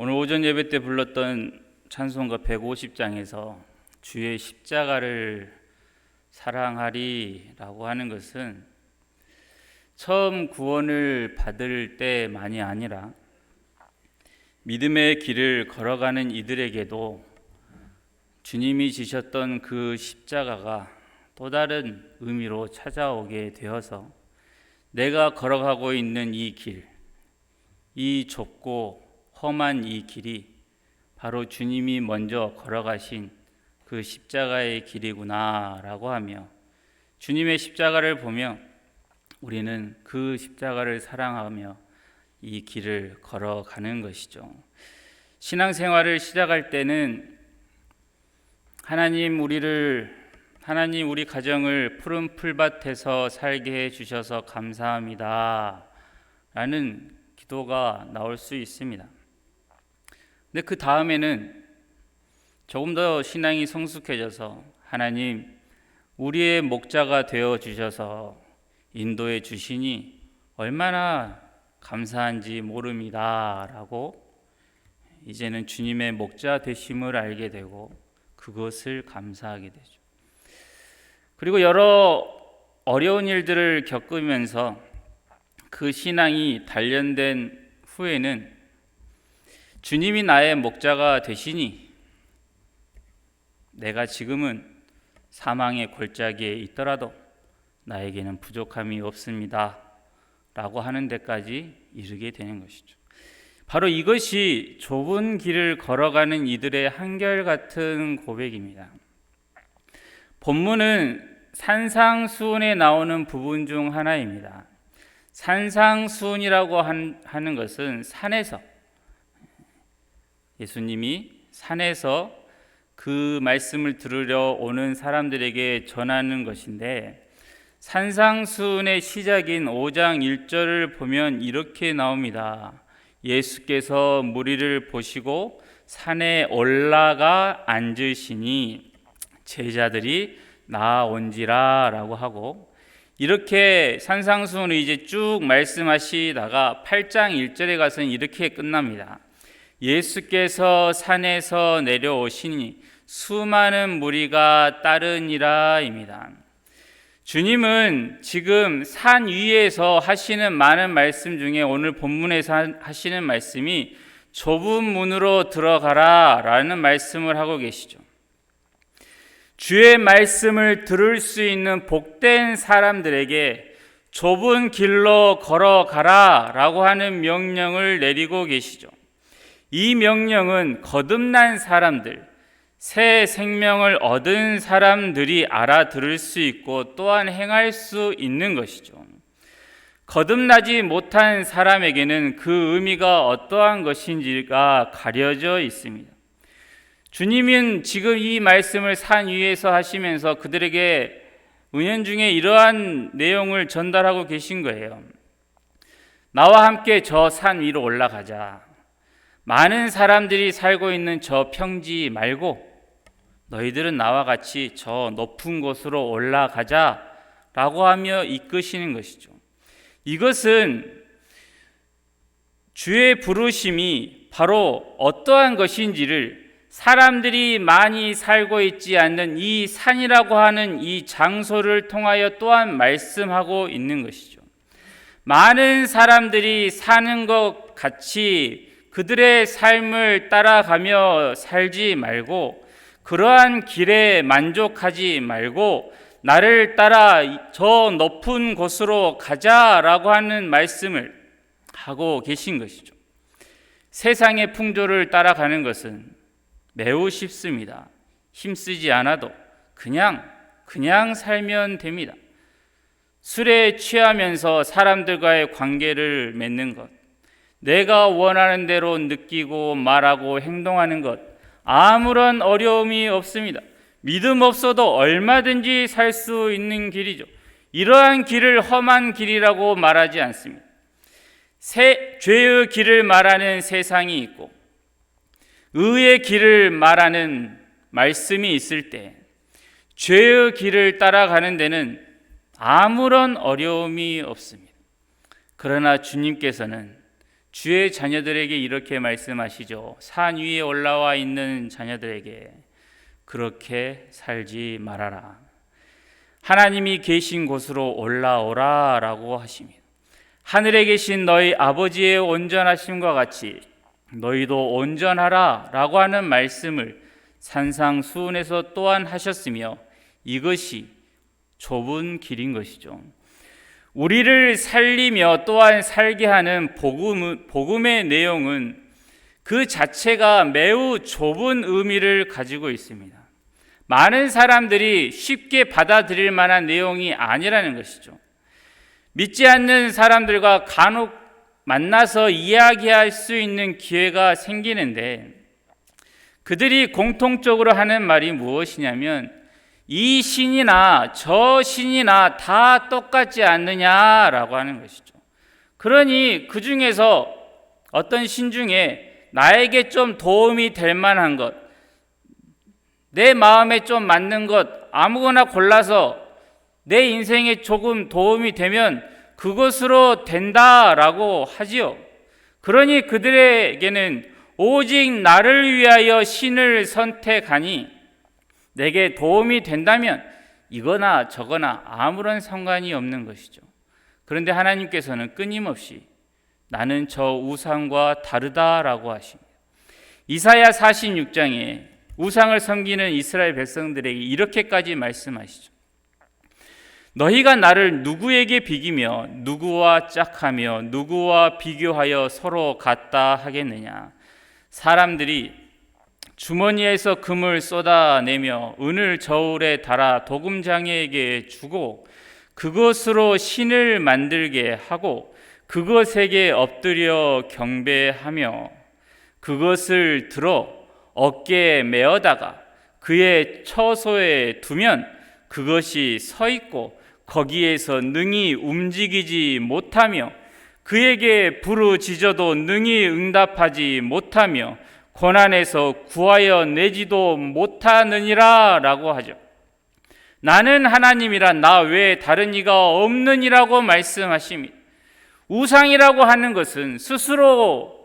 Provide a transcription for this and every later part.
오늘 오전 예배 때 불렀던 찬송가 150장에서 주의 십자가를 사랑하리라고 하는 것은 처음 구원을 받을 때만이 아니라 믿음의 길을 걸어가는 이들에게도 주님이 지셨던 그 십자가가 또 다른 의미로 찾아오게 되어서 내가 걸어가고 있는 이 길, 이 좁고 험한 이 길이 바로 주님이 먼저 걸어가신 그 십자가의 길이구나라고 하며 주님의 십자가를 보며 우리는 그 십자가를 사랑하며 이 길을 걸어가는 것이죠. 신앙생활을 시작할 때는 하나님 우리를 하나님 우리 가정을 푸른 풀밭에서 살게 해 주셔서 감사합니다. 라는 기도가 나올 수 있습니다. 근데 그 다음에는 조금 더 신앙이 성숙해져서 하나님 우리의 목자가 되어 주셔서 인도해 주시니 얼마나 감사한지 모릅니다라고 이제는 주님의 목자 되심을 알게 되고 그것을 감사하게 되죠. 그리고 여러 어려운 일들을 겪으면서 그 신앙이 단련된 후에는 주님이 나의 목자가 되시니 내가 지금은 사망의 골짜기에 있더라도 나에게는 부족함이 없습니다. 라고 하는 데까지 이르게 되는 것이죠. 바로 이것이 좁은 길을 걸어가는 이들의 한결같은 고백입니다. 본문은 산상수훈에 나오는 부분 중 하나입니다. 산상수훈이라고 하는 것은 산에서 예수님이 산에서 그 말씀을 들으려 오는 사람들에게 전하는 것인데 산상수훈의 시작인 5장 1절을 보면 이렇게 나옵니다. 예수께서 무리를 보시고 산에 올라가 앉으시니 제자들이 나온지라라고 하고 이렇게 산상수훈을 이제 쭉 말씀하시다가 8장 1절에 가서는 이렇게 끝납니다. 예수께서 산에서 내려오시니 수많은 무리가 따르니라입니다. 주님은 지금 산 위에서 하시는 많은 말씀 중에 오늘 본문에서 하시는 말씀이 좁은 문으로 들어가라 라는 말씀을 하고 계시죠. 주의 말씀을 들을 수 있는 복된 사람들에게 좁은 길로 걸어가라 라고 하는 명령을 내리고 계시죠. 이 명령은 거듭난 사람들, 새 생명을 얻은 사람들이 알아들을 수 있고 또한 행할 수 있는 것이죠. 거듭나지 못한 사람에게는 그 의미가 어떠한 것인지가 가려져 있습니다. 주님은 지금 이 말씀을 산 위에서 하시면서 그들에게 은연 중에 이러한 내용을 전달하고 계신 거예요. 나와 함께 저 산 위로 올라가자. 많은 사람들이 살고 있는 저 평지 말고 너희들은 나와 같이 저 높은 곳으로 올라가자 라고 하며 이끄시는 것이죠. 이것은 주의 부르심이 바로 어떠한 것인지를 사람들이 많이 살고 있지 않는 이 산이라고 하는 이 장소를 통하여 또한 말씀하고 있는 것이죠. 많은 사람들이 사는 것 같이 그들의 삶을 따라가며 살지 말고 그러한 길에 만족하지 말고 나를 따라 저 높은 곳으로 가자라고 하는 말씀을 하고 계신 것이죠. 세상의 풍조를 따라가는 것은 매우 쉽습니다. 힘쓰지 않아도 그냥 그냥 살면 됩니다. 술에 취하면서 사람들과의 관계를 맺는 것, 내가 원하는 대로 느끼고 말하고 행동하는 것, 아무런 어려움이 없습니다. 믿음 없어도 얼마든지 살 수 있는 길이죠. 이러한 길을 험한 길이라고 말하지 않습니다. 새, 죄의 길을 말하는 세상이 있고, 의의 길을 말하는 말씀이 있을 때, 죄의 길을 따라가는 데는 아무런 어려움이 없습니다. 그러나 주님께서는 주의 자녀들에게 이렇게 말씀하시죠. 산 위에 올라와 있는 자녀들에게 그렇게 살지 말아라. 하나님이 계신 곳으로 올라오라 라고 하십니다. 하늘에 계신 너희 아버지의 온전하심과 같이 너희도 온전하라 라고 하는 말씀을 산상수훈에서 또한 하셨으며 이것이 좁은 길인 것이죠. 우리를 살리며 또한 살게 하는 복음, 복음의 내용은 그 자체가 매우 좁은 의미를 가지고 있습니다. 많은 사람들이 쉽게 받아들일 만한 내용이 아니라는 것이죠. 믿지 않는 사람들과 간혹 만나서 이야기할 수 있는 기회가 생기는데 그들이 공통적으로 하는 말이 무엇이냐면 이 신이나 저 신이나 다 똑같지 않느냐라고 하는 것이죠. 그러니 그 중에서 어떤 신 중에 나에게 좀 도움이 될 만한 것, 내 마음에 좀 맞는 것 아무거나 골라서 내 인생에 조금 도움이 되면 그것으로 된다라고 하지요. 그러니 그들에게는 오직 나를 위하여 신을 선택하니 내게 도움이 된다면 이거나 저거나 아무런 상관이 없는 것이죠. 그런데 하나님께서는 끊임없이 나는 저 우상과 다르다라고 하십니다. 이사야 46장에 우상을 섬기는 이스라엘 백성들에게 이렇게까지 말씀하시죠. 너희가 나를 누구에게 비기며 누구와 짝하며 누구와 비교하여 서로 같다 하겠느냐? 사람들이 주머니에서 금을 쏟아내며 은을 저울에 달아 도금장에게 주고 그것으로 신을 만들게 하고 그것에게 엎드려 경배하며 그것을 들어 어깨에 메어다가 그의 처소에 두면 그것이 서 있고 거기에서 능히 움직이지 못하며 그에게 부르짖어도 능히 응답하지 못하며 고난에서 구하여 내지도 못하느니라 라고 하죠. 나는 하나님이라 나 외에 다른 이가 없느니라고 말씀하십니다. 우상이라고 하는 것은 스스로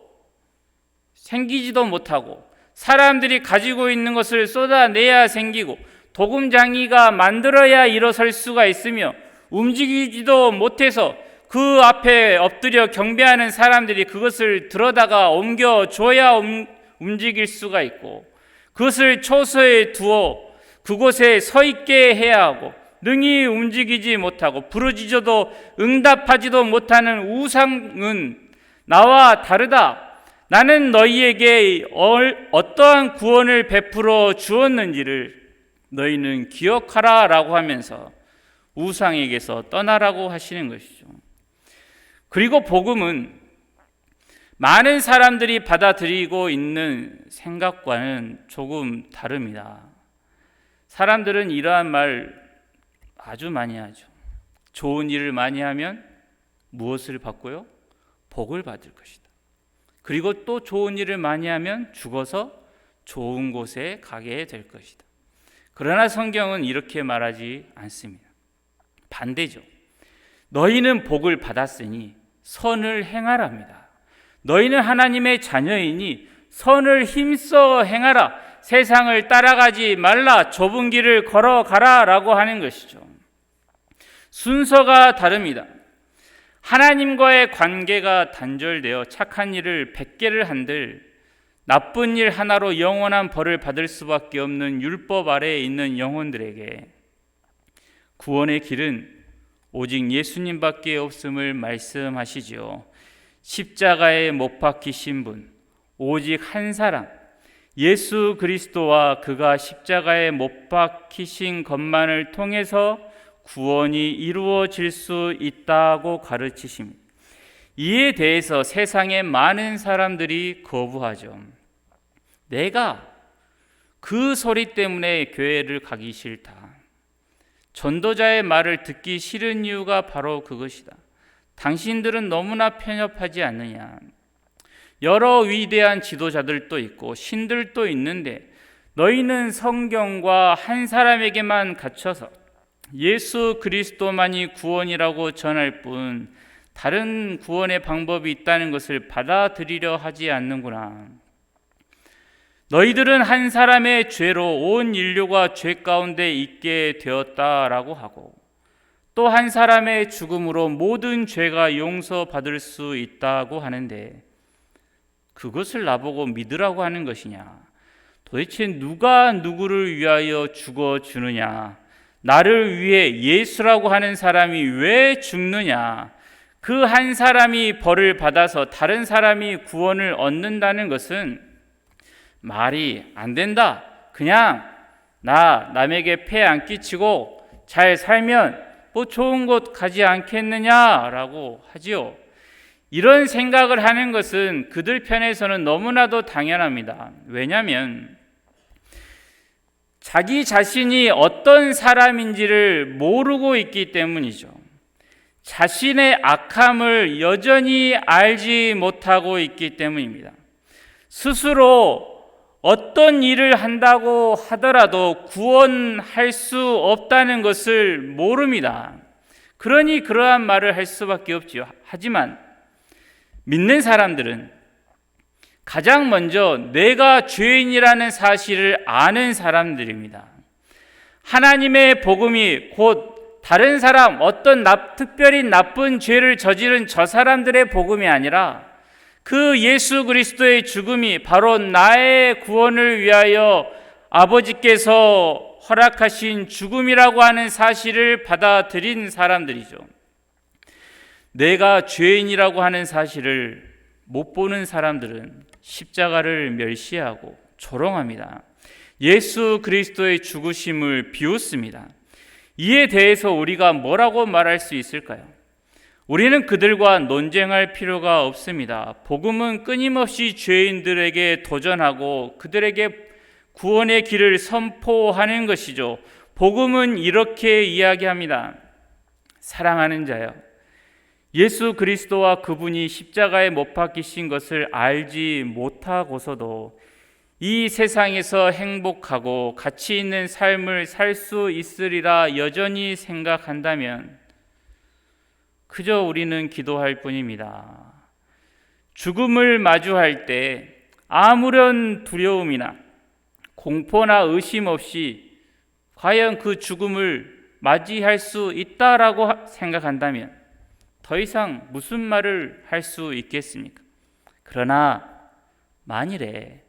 생기지도 못하고 사람들이 가지고 있는 것을 쏟아내야 생기고 도금장이가 만들어야 일어설 수가 있으며 움직이지도 못해서 그 앞에 엎드려 경배하는 사람들이 그것을 들어다가 옮겨 줘야 움직일 수가 있고 그것을 초소에 두어 그곳에 서 있게 해야 하고 능히 움직이지 못하고 부르짖어도 응답하지도 못하는 우상은 나와 다르다. 나는 너희에게 어떠한 구원을 베풀어 주었는지를 너희는 기억하라 라고 하면서 우상에게서 떠나라고 하시는 것이죠. 그리고 복음은 많은 사람들이 받아들이고 있는 생각과는 조금 다릅니다. 사람들은 이러한 말 아주 많이 하죠. 좋은 일을 많이 하면 무엇을 받고요? 복을 받을 것이다. 그리고 또 좋은 일을 많이 하면 죽어서 좋은 곳에 가게 될 것이다. 그러나 성경은 이렇게 말하지 않습니다. 반대죠. 너희는 복을 받았으니 선을 행하랍니다. 너희는 하나님의 자녀이니 선을 힘써 행하라. 세상을 따라가지 말라. 좁은 길을 걸어가라 라고 하는 것이죠. 순서가 다릅니다. 하나님과의 관계가 단절되어 착한 일을 100개를 한들 나쁜 일 하나로 영원한 벌을 받을 수밖에 없는 율법 아래에 있는 영혼들에게 구원의 길은 오직 예수님밖에 없음을 말씀하시지요. 십자가에 못 박히신 분, 오직 한 사람, 예수 그리스도와 그가 십자가에 못 박히신 것만을 통해서 구원이 이루어질 수 있다고 가르치십니다. 이에 대해서 세상의 많은 사람들이 거부하죠. 내가 그 소리 때문에 교회를 가기 싫다. 전도자의 말을 듣기 싫은 이유가 바로 그것이다. 당신들은 너무나 편협하지 않느냐. 여러 위대한 지도자들도 있고 신들도 있는데 너희는 성경과 한 사람에게만 갇혀서 예수 그리스도만이 구원이라고 전할 뿐 다른 구원의 방법이 있다는 것을 받아들이려 하지 않는구나. 너희들은 한 사람의 죄로 온 인류가 죄 가운데 있게 되었다라고 하고 또 한 사람의 죽음으로 모든 죄가 용서받을 수 있다고 하는데 그것을 나보고 믿으라고 하는 것이냐? 도대체 누가 누구를 위하여 죽어 주느냐? 나를 위해 예수라고 하는 사람이 왜 죽느냐? 그 한 사람이 벌을 받아서 다른 사람이 구원을 얻는다는 것은 말이 안 된다. 그냥 나 남에게 폐 안 끼치고 잘 살면 뭐 좋은 곳 가지 않겠느냐라고 하지요. 이런 생각을 하는 것은 그들 편에서는 너무나도 당연합니다. 왜냐하면 자기 자신이 어떤 사람인지를 모르고 있기 때문이죠. 자신의 악함을 여전히 알지 못하고 있기 때문입니다. 스스로 어떤 일을 한다고 하더라도 구원할 수 없다는 것을 모릅니다. 그러니 그러한 말을 할 수밖에 없지요. 하지만 믿는 사람들은 가장 먼저 내가 죄인이라는 사실을 아는 사람들입니다. 하나님의 복음이 곧 다른 사람 어떤 나, 특별히 나쁜 죄를 저지른 저 사람들의 복음이 아니라 그 예수 그리스도의 죽음이 바로 나의 구원을 위하여 아버지께서 허락하신 죽음이라고 하는 사실을 받아들인 사람들이죠. 내가 죄인이라고 하는 사실을 못 보는 사람들은 십자가를 멸시하고 조롱합니다. 예수 그리스도의 죽으심을 비웃습니다. 이에 대해서 우리가 뭐라고 말할 수 있을까요? 우리는 그들과 논쟁할 필요가 없습니다. 복음은 끊임없이 죄인들에게 도전하고 그들에게 구원의 길을 선포하는 것이죠. 복음은 이렇게 이야기합니다. 사랑하는 자여, 예수 그리스도와 그분이 십자가에 못 박히신 것을 알지 못하고서도 이 세상에서 행복하고 가치 있는 삶을 살 수 있으리라 여전히 생각한다면 그저 우리는 기도할 뿐입니다. 죽음을 마주할 때 아무런 두려움이나 공포나 의심 없이 과연 그 죽음을 맞이할 수 있다라고 생각한다면 더 이상 무슨 말을 할 수 있겠습니까? 그러나 만일에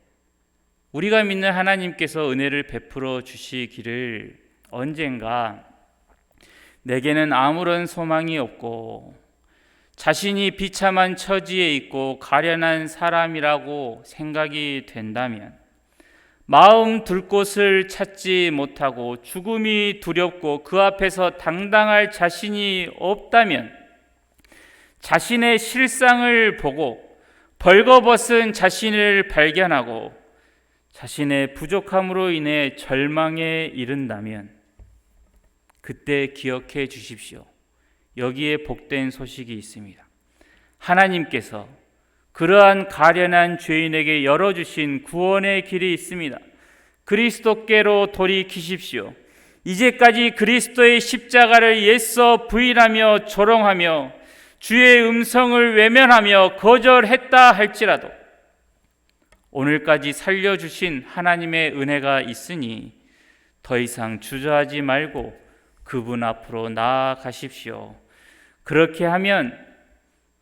우리가 믿는 하나님께서 은혜를 베풀어 주시기를 언젠가 내게는 아무런 소망이 없고 자신이 비참한 처지에 있고 가련한 사람이라고 생각이 된다면 마음 둘 곳을 찾지 못하고 죽음이 두렵고 그 앞에서 당당할 자신이 없다면 자신의 실상을 보고 벌거벗은 자신을 발견하고 자신의 부족함으로 인해 절망에 이른다면 그때 기억해 주십시오. 여기에 복된 소식이 있습니다. 하나님께서 그러한 가련한 죄인에게 열어주신 구원의 길이 있습니다. 그리스도께로 돌이키십시오. 이제까지 그리스도의 십자가를 예서 부인하며 조롱하며 주의 음성을 외면하며 거절했다 할지라도 오늘까지 살려주신 하나님의 은혜가 있으니 더 이상 주저하지 말고 그분 앞으로 나아가십시오. 그렇게 하면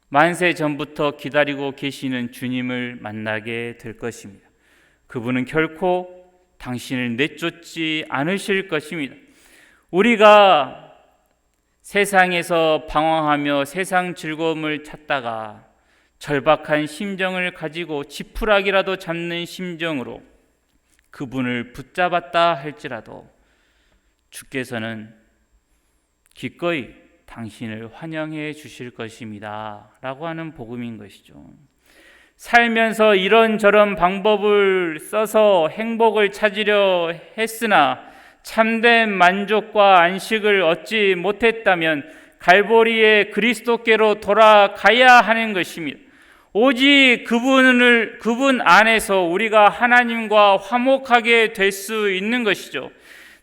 만세 전부터 기다리고 계시는 주님을 만나게 될 것입니다. 그분은 결코 당신을 내쫓지 않으실 것입니다. 우리가 세상에서 방황하며 세상 즐거움을 찾다가 절박한 심정을 가지고 지푸라기라도 잡는 심정으로 그분을 붙잡았다 할지라도 주께서는 기꺼이 당신을 환영해 주실 것입니다. 라고 하는 복음인 것이죠. 살면서 이런저런 방법을 써서 행복을 찾으려 했으나 참된 만족과 안식을 얻지 못했다면 갈보리의 그리스도께로 돌아가야 하는 것입니다. 오직 그분을 그분 안에서 우리가 하나님과 화목하게 될 수 있는 것이죠.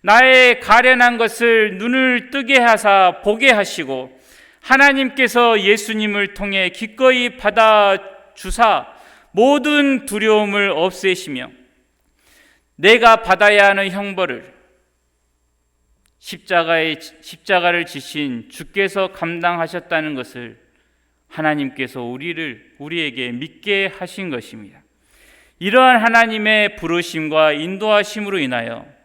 나의 가련한 것을 눈을 뜨게 하사 보게 하시고 하나님께서 예수님을 통해 기꺼이 받아 주사 모든 두려움을 없애시며 내가 받아야 하는 형벌을 십자가의 십자가를 지신 주께서 감당하셨다는 것을 하나님께서 우리를 우리에게 믿게 하신 것입니다. 이러한 하나님의 부르심과 인도하심으로 인하여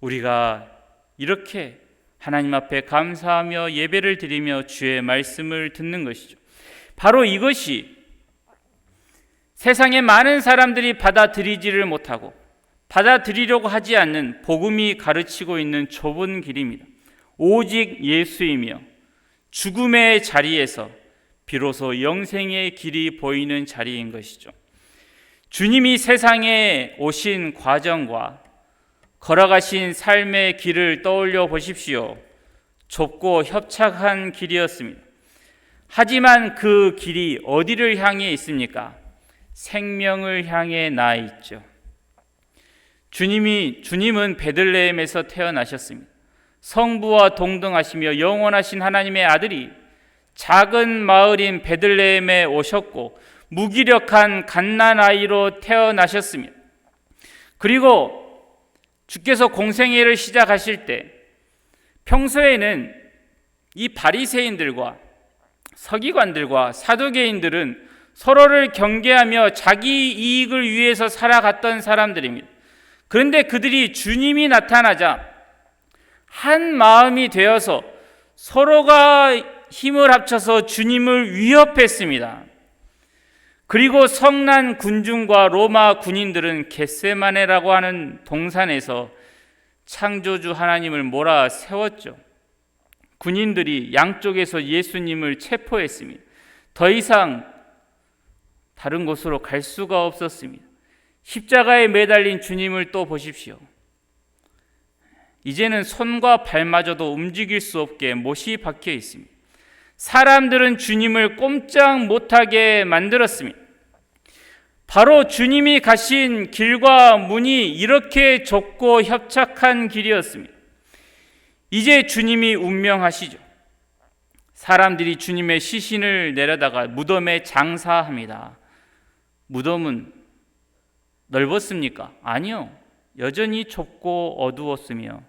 우리가 이렇게 하나님 앞에 감사하며 예배를 드리며 주의 말씀을 듣는 것이죠. 바로 이것이 세상의 많은 사람들이 받아들이지를 못하고 받아들이려고 하지 않는 복음이 가르치고 있는 좁은 길입니다. 오직 예수이며 죽음의 자리에서 비로소 영생의 길이 보이는 자리인 것이죠. 주님이 세상에 오신 과정과 걸어가신 삶의 길을 떠올려 보십시오. 좁고 협착한 길이었습니다. 하지만 그 길이 어디를 향해 있습니까? 생명을 향해 나 있죠. 주님이 주님은 베들레헴에서 태어나셨습니다. 성부와 동등하시며 영원하신 하나님의 아들이 작은 마을인 베들레헴에 오셨고 무기력한 갓난 아이로 태어나셨습니다. 그리고 주께서 공생애를 시작하실 때 평소에는 이 바리새인들과 서기관들과 사두개인들은 서로를 경계하며 자기 이익을 위해서 살아갔던 사람들입니다. 그런데 그들이 주님이 나타나자 한 마음이 되어서 서로가 힘을 합쳐서 주님을 위협했습니다. 그리고 성난 군중과 로마 군인들은 겟세마네라고 하는 동산에서 창조주 하나님을 몰아 세웠죠. 군인들이 양쪽에서 예수님을 체포했습니다. 더 이상 다른 곳으로 갈 수가 없었습니다. 십자가에 매달린 주님을 또 보십시오. 이제는 손과 발마저도 움직일 수 없게 못이 박혀 있습니다. 사람들은 주님을 꼼짝 못하게 만들었습니다. 바로 주님이 가신 길과 문이 이렇게 좁고 협착한 길이었습니다. 이제 주님이 운명하시죠. 사람들이 주님의 시신을 내려다가 무덤에 장사합니다. 무덤은 넓었습니까? 아니요. 여전히 좁고 어두웠으며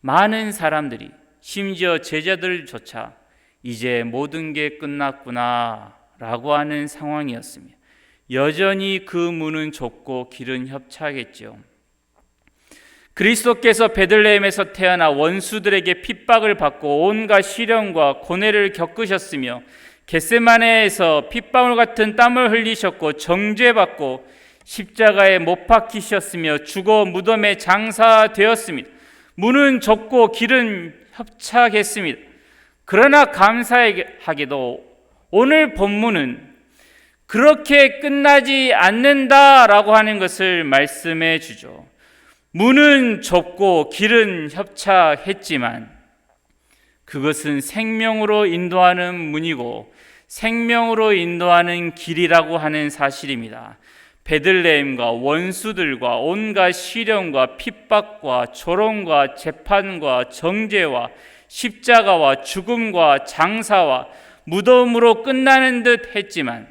많은 사람들이 심지어 제자들조차 이제 모든 게 끝났구나 라고 하는 상황이었습니다. 여전히 그 문은 좁고 길은 협착했죠. 그리스도께서 베들레헴에서 태어나 원수들에게 핍박을 받고 온갖 시련과 고뇌를 겪으셨으며 겟세마네에서 핏방울 같은 땀을 흘리셨고 정죄받고 십자가에 못 박히셨으며 죽어 무덤에 장사되었습니다. 문은 좁고 길은 협착했습니다. 그러나 감사하게도 오늘 본문은 그렇게 끝나지 않는다라고 하는 것을 말씀해 주죠. 문은 좁고 길은 협착했지만 그것은 생명으로 인도하는 문이고 생명으로 인도하는 길이라고 하는 사실입니다. 베들레헴과 원수들과 온갖 시련과 핍박과 조롱과 재판과 정죄와 십자가와 죽음과 장사와 무덤으로 끝나는 듯 했지만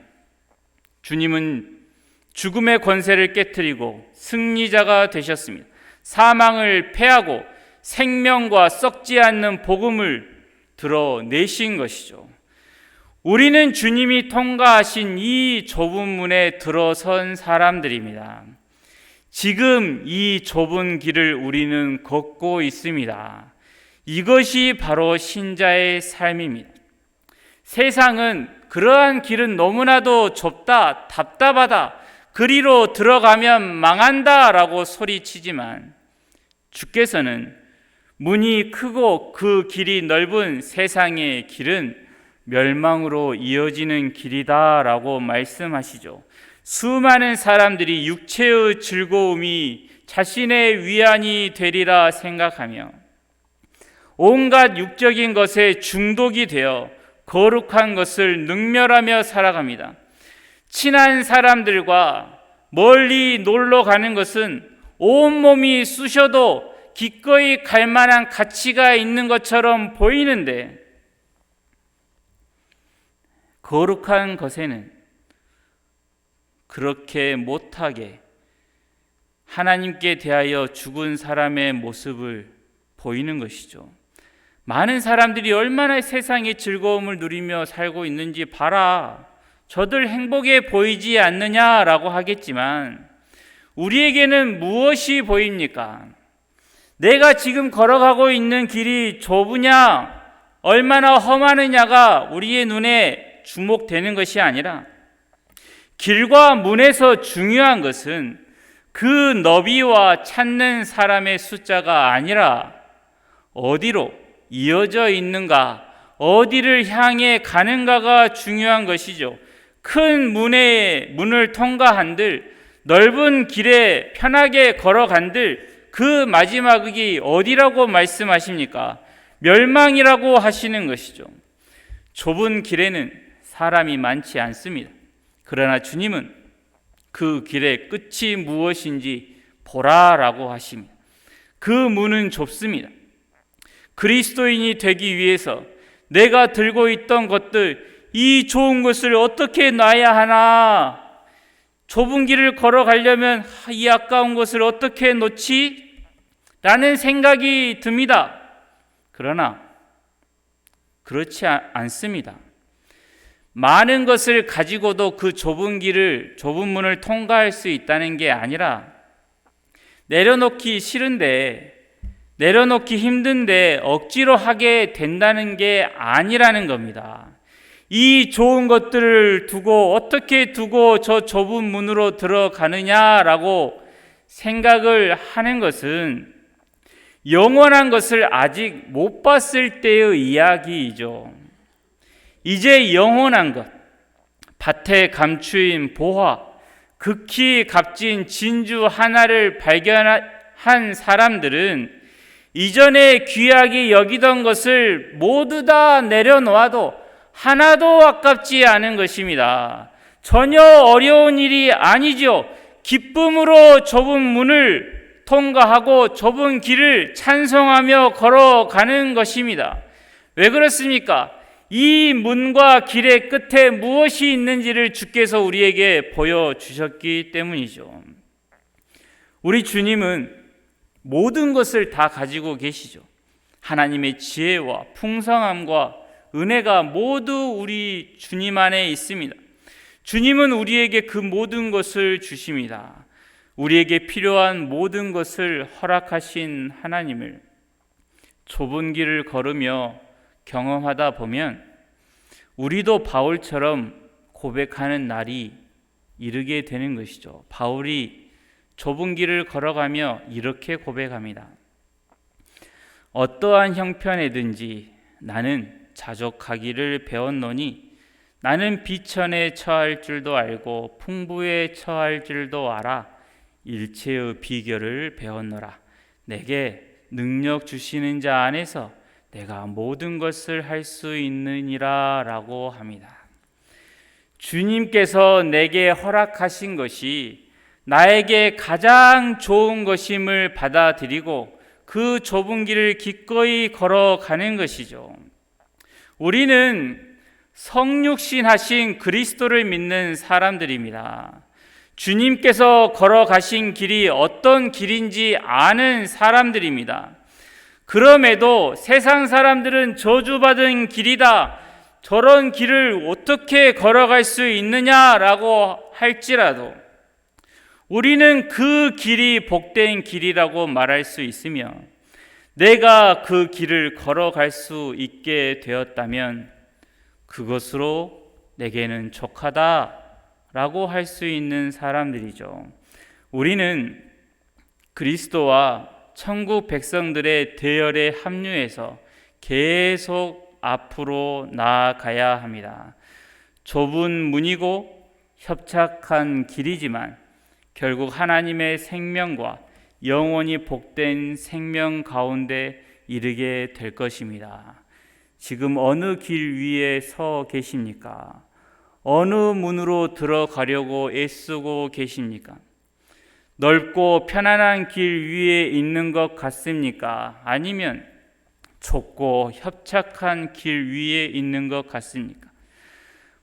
주님은 죽음의 권세를 깨뜨리고 승리자가 되셨습니다. 사망을 패하고 생명과 썩지 않는 복음을 드러내신 것이죠. 우리는 주님이 통과하신 이 좁은 문에 들어선 사람들입니다. 지금 이 좁은 길을 우리는 걷고 있습니다. 이것이 바로 신자의 삶입니다. 세상은 그러한 길은 너무나도 좁다, 답답하다, 그리로 들어가면 망한다 라고 소리치지만 주께서는 문이 크고 그 길이 넓은 세상의 길은 멸망으로 이어지는 길이다 라고 말씀하시죠. 수많은 사람들이 육체의 즐거움이 자신의 위안이 되리라 생각하며 온갖 육적인 것에 중독이 되어 거룩한 것을 능멸하며 살아갑니다. 친한 사람들과 멀리 놀러 가는 것은 온몸이 쑤셔도 기꺼이 갈 만한 가치가 있는 것처럼 보이는데 거룩한 것에는 그렇게 못하게 하나님께 대하여 죽은 사람의 모습을 보이는 것이죠. 많은 사람들이 얼마나 세상의 즐거움을 누리며 살고 있는지 봐라. 저들 행복해 보이지 않느냐라고 하겠지만 우리에게는 무엇이 보입니까? 내가 지금 걸어가고 있는 길이 좁으냐, 얼마나 험하느냐가 우리의 눈에 주목되는 것이 아니라 길과 문에서 중요한 것은 그 너비와 찾는 사람의 숫자가 아니라 어디로 이어져 있는가, 어디를 향해 가는가가 중요한 것이죠. 큰 문에 문을 통과한들 넓은 길에 편하게 걸어간들 그 마지막이 어디라고 말씀하십니까? 멸망이라고 하시는 것이죠. 좁은 길에는 사람이 많지 않습니다. 그러나 주님은 그 길의 끝이 무엇인지 보라라고 하십니다. 그 문은 좁습니다. 그리스도인이 되기 위해서 내가 들고 있던 것들, 이 좋은 것을 어떻게 놔야 하나? 좁은 길을 걸어가려면 이 아까운 것을 어떻게 놓지? 라는 생각이 듭니다. 그러나 그렇지 않습니다. 많은 것을 가지고도 그 좁은 길을, 좁은 문을 통과할 수 있다는 게 아니라 내려놓기 싫은데, 내려놓기 힘든데 억지로 하게 된다는 게 아니라는 겁니다. 이 좋은 것들을 두고 어떻게 두고 저 좁은 문으로 들어가느냐라고 생각을 하는 것은 영원한 것을 아직 못 봤을 때의 이야기이죠. 이제 영원한 것, 밭에 감추인 보화, 극히 값진 진주 하나를 발견한 사람들은 이전에 귀하게 여기던 것을 모두 다 내려놓아도 하나도 아깝지 않은 것입니다. 전혀 어려운 일이 아니죠. 기쁨으로 좁은 문을 통과하고 좁은 길을 찬송하며 걸어가는 것입니다. 왜 그렇습니까? 이 문과 길의 끝에 무엇이 있는지를 주께서 우리에게 보여주셨기 때문이죠. 우리 주님은 모든 것을 다 가지고 계시죠. 하나님의 지혜와 풍성함과 은혜가 모두 우리 주님 안에 있습니다. 주님은 우리에게 그 모든 것을 주십니다. 우리에게 필요한 모든 것을 허락하신 하나님을 좁은 길을 걸으며 경험하다 보면 우리도 바울처럼 고백하는 날이 이르게 되는 것이죠. 바울이 좁은 길을 걸어가며 이렇게 고백합니다. 어떠한 형편에든지 나는 자족하기를 배웠노니 나는 비천에 처할 줄도 알고 풍부에 처할 줄도 알아 일체의 비결을 배웠노라 내게 능력 주시는 자 안에서 내가 모든 것을 할 수 있느니라 라고 합니다. 주님께서 내게 허락하신 것이 나에게 가장 좋은 것임을 받아들이고 그 좁은 길을 기꺼이 걸어가는 것이죠. 우리는 성육신 하신 그리스도를 믿는 사람들입니다. 주님께서 걸어가신 길이 어떤 길인지 아는 사람들입니다. 그럼에도 세상 사람들은 저주받은 길이다. 저런 길을 어떻게 걸어갈 수 있느냐라고 할지라도 우리는 그 길이 복된 길이라고 말할 수 있으며 내가 그 길을 걸어갈 수 있게 되었다면 그것으로 내게는 족하다라고 할 수 있는 사람들이죠. 우리는 그리스도와 천국 백성들의 대열에 합류해서 계속 앞으로 나아가야 합니다. 좁은 문이고 협착한 길이지만 결국 하나님의 생명과 영원히 복된 생명 가운데 이르게 될 것입니다. 지금 어느 길 위에 서 계십니까? 어느 문으로 들어가려고 애쓰고 계십니까? 넓고 편안한 길 위에 있는 것 같습니까? 아니면 좁고 협착한 길 위에 있는 것 같습니까?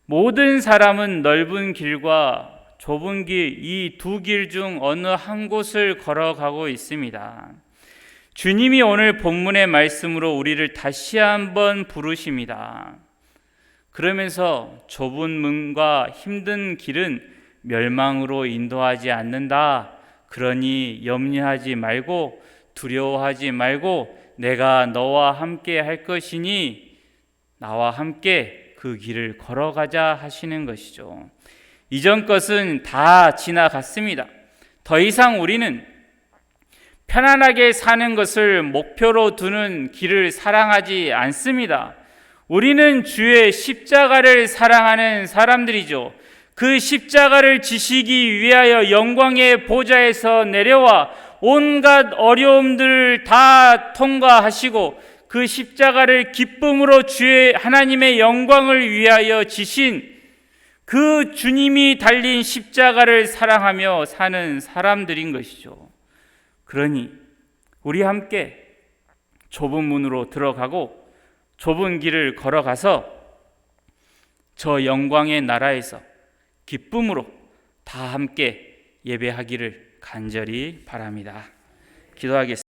모든 사람은 넓은 길과 좁은 길, 이 두 길 중 어느 한 곳을 걸어가고 있습니다. 주님이 오늘 본문의 말씀으로 우리를 다시 한번 부르십니다. 그러면서 좁은 문과 힘든 길은 멸망으로 인도하지 않는다. 그러니 염려하지 말고 두려워하지 말고 내가 너와 함께 할 것이니 나와 함께 그 길을 걸어가자 하시는 것이죠. 이전 것은 다 지나갔습니다. 더 이상 우리는 편안하게 사는 것을 목표로 두는 길을 사랑하지 않습니다. 우리는 주의 십자가를 사랑하는 사람들이죠. 그 십자가를 지시기 위하여 영광의 보좌에서 내려와 온갖 어려움들을 다 통과하시고 그 십자가를 기쁨으로 주의 하나님의 영광을 위하여 지신 그 주님이 달린 십자가를 사랑하며 사는 사람들인 것이죠. 그러니 우리 함께 좁은 문으로 들어가고 좁은 길을 걸어가서 저 영광의 나라에서 기쁨으로 다 함께 예배하기를 간절히 바랍니다. 기도하겠습니다.